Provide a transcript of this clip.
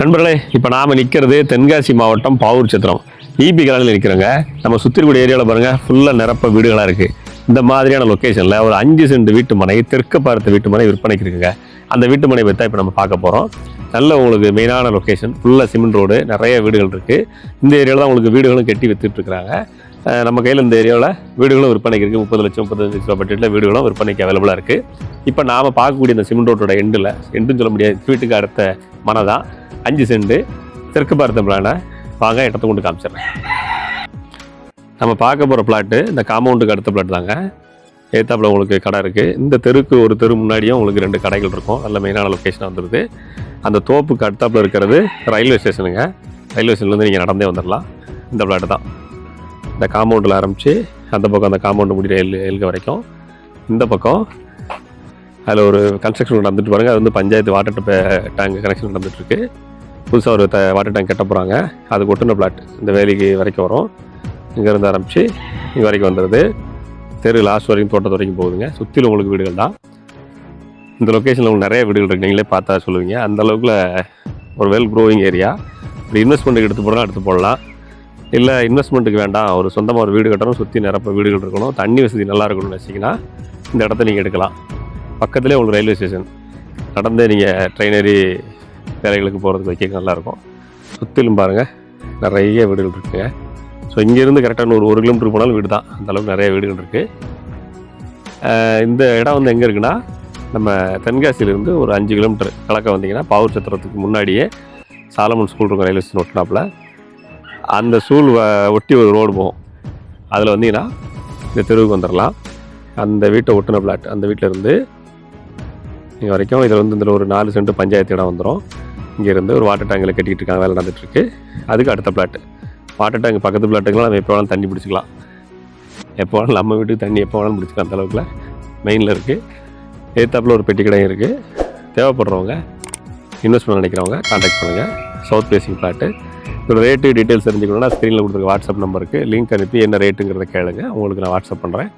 நண்பர்களே இப்போ நாம் நிற்கிறது தென்காசி மாவட்டம் பாவூர் சித்திரம். ஈபி கலனில் நிற்கிறோங்க நம்ம சுற்றி இருக்கக்கூடிய ஏரியாவில் பாருங்கள் ஃபுல்லாக நிரப்ப வீடுகளாக இருக்குது இந்த மாதிரியான லொக்கேஷனில் ஒரு அஞ்சு சென்ட் வீட்டு மனை தெற்கு பார்த்த வீட்டு மனை விற்பனைக்கு இருக்குங்க. அந்த வீட்டு மனை பற்றி இப்போ நம்ம பார்க்க போகிறோம் நல்ல உங்களுக்கு மெயினான லொக்கேஷன் ஃபுல்லாக சிமெண்ட் ரோடு நிறைய வீடுகள் இருக்குது இந்த ஏரியாவில் தான் உங்களுக்கு வீடுகளும் கட்டி விற்றுட்ருக்குறாங்க நம்ம கையில் இந்த ஏரியாவில் வீடுகளும் விற்பனைக்கு இருக்குது முப்பது லட்சம் முப்பத்தஞ்சு லட்சம் பட்ஜெட்டில் வீடுகளும் விற்பனைக்கு அவைலபிளாக இருக்குது இப்போ நாம் பார்க்கக்கூடிய இந்த சிமெண்ட் ரோட்டோட எண்டில் எண்டுன்னு சொல்ல முடியாது வீட்டுக்கு அடுத்த மனை தான். அஞ்சு செண்டு தெற்கு பாரத பிளானை வாங்க இடத்த கொண்டு காமிச்சிடுறேன். நம்ம பார்க்க போகிற பிளாட்டு இந்த காம்பவுண்டுக்கு அடுத்த பிளாட் தாங்க. ஏத்தாப்பில் உங்களுக்கு கடை இருக்குது இந்த தெருக்கு ஒரு தெரு முன்னாடியும் உங்களுக்கு ரெண்டு கடைகள் இருக்கும். நல்ல மெயினான லொக்கேஷன் வந்துடுது அந்த தோப்புக்கு அடுத்தாப்புல இருக்கிறது ரயில்வே ஸ்டேஷனுங்க ரயில்வே ஸ்டேஷன்லேருந்து நீங்கள் நடந்தே வந்துடலாம் இந்த பிளாட்டு தான். இந்த காம்பவுண்டில் ஆரம்பித்து அந்த பக்கம் அந்த காம்பவுண்டு முடிகிற எல் எழுக வரைக்கும். இந்த பக்கம் அதில் ஒரு கன்ஸ்ட்ரக்ஷன் நடந்துட்டு பாருங்கள் அது வந்து பஞ்சாயத்து வாட்டர் டேங்க் கனெக்ஷன் நடந்துட்டு புதுசாக ஒரு த வாட்டர் டேங்க் கட்ட போகிறாங்க அது ஒட்டுன பிளாட் இந்த வேலைக்கு வரைக்கும் வரும். இங்கேருந்து ஆரம்பித்து இங்கே வரைக்கும் வந்துடுது தெரு லாஸ்ட் வரைக்கும் தோட்டத்து வரைக்கும் போகுதுங்க. சுற்றிலும் உங்களுக்கு வீடுகள் தான். இந்த லொக்கேஷனில் உங்களுக்கு நிறைய வீடுகள் இருக்கு. நீங்களே பார்த்தா சொல்லுவீங்க. அந்த அளவுக்குல ஒரு வெல் க்ரோவிங் ஏரியா இப்படி இன்வெஸ்ட்மெண்ட்டுக்கு எடுத்து போகிறோம் எடுத்து போடலாம். இல்லை இன்வெஸ்ட்மெண்ட்டுக்கு வேண்டாம். ஒரு சொந்தமாக ஒரு வீடு கட்டணும். சுற்றி நிரப்ப வீடுகள் இருக்கணும். தண்ணி வசதி நல்லா இருக்கணும்னு நினச்சிங்கன்னா இந்த இடத்த நீங்கள் எடுக்கலாம். பக்கத்துலேயே உங்களுக்கு ரயில்வே ஸ்டேஷன் நடந்தே நீங்கள் ட்ரெயின் ஏறி வேலைகளுக்கு போகிறதுக்கு வைக்க நல்லாயிருக்கும். சுற்றிலும் பாருங்கள் நிறைய வீடுகள் இருக்குங்க. ஸோ இங்கேருந்து கரெக்டாக ஒரு ஒரு கிலோமீட்டர் போனாலும் வீடு தான் அந்தளவுக்கு நிறைய வீடுகள் இருக்குது இந்த இடம் வந்து எங்கே இருக்குன்னா நம்ம தென்காசியிலேருந்து ஒரு அஞ்சு கிலோமீட்டர் கலக்க வந்தீங்கன்னா பாவூர் சத்திரத்துக்கு முன்னாடியே சாலமன் ஸ்கூல் இருக்கும் ரயில்வே ஸ்டேஷன் ஒட்டினாப்புல அந்த ஸ்கூல் வ- ஒட்டி ஒரு ரோடு போகும். அதில் வந்தீங்கன்னா இந்த தெருவுக்கு வந்துடலாம் அந்த வீட்டை ஒட்டின பிளாட் அந்த வீட்டில் இருந்து இங்கே வரைக்கும் இதில் வந்து இந்த ஒரு நாலு சென்ட் பஞ்சாயத்து இடம் வந்துடும் இங்கேருந்து ஒரு வாட்டர் டேங்கில் கட்டிக்கிட்டு இருக்காங்க வேலை நடந்துகிட்ருக்கு அதுக்கு அடுத்த பிளாட்டு வாட்டர் டேங்க் பக்கத்து பிளாட்டுக்கெல்லாம் நம்ம எப்போ வேணாலும் தண்ணி பிடிச்சிக்கலாம். எப்போ வேணாலும் நம்ம வீட்டுக்கு தண்ணி எப்போ வேணாலும் பிடிச்சிக்கலாம் அந்த அளவுக்குல. மெயினில் இருக்குது ஏத்தாப்பில் ஒரு பெட்டி கடையும் இருக்குது தேவைப்படுறவங்க இன்வெஸ்ட்மெண்ட் நினைக்கிறவங்க காண்டாக்ட் பண்ணுங்கள் சவுத் பேசிங் பிளாட்டு இதோட ரேட்டு டீட்டெயில்ஸ் தெரிஞ்சுக்கணுன்னா ஸ்க்ரீனில் கொடுத்துருக்க வாட்ஸ்அப் நம்பருக்கு லிங்க் அனுப்பி என்ன ரேட்டுங்கிறத கேளுங்க. உங்களுக்கு நான் வாட்ஸ்அப் பண்ணுறேன்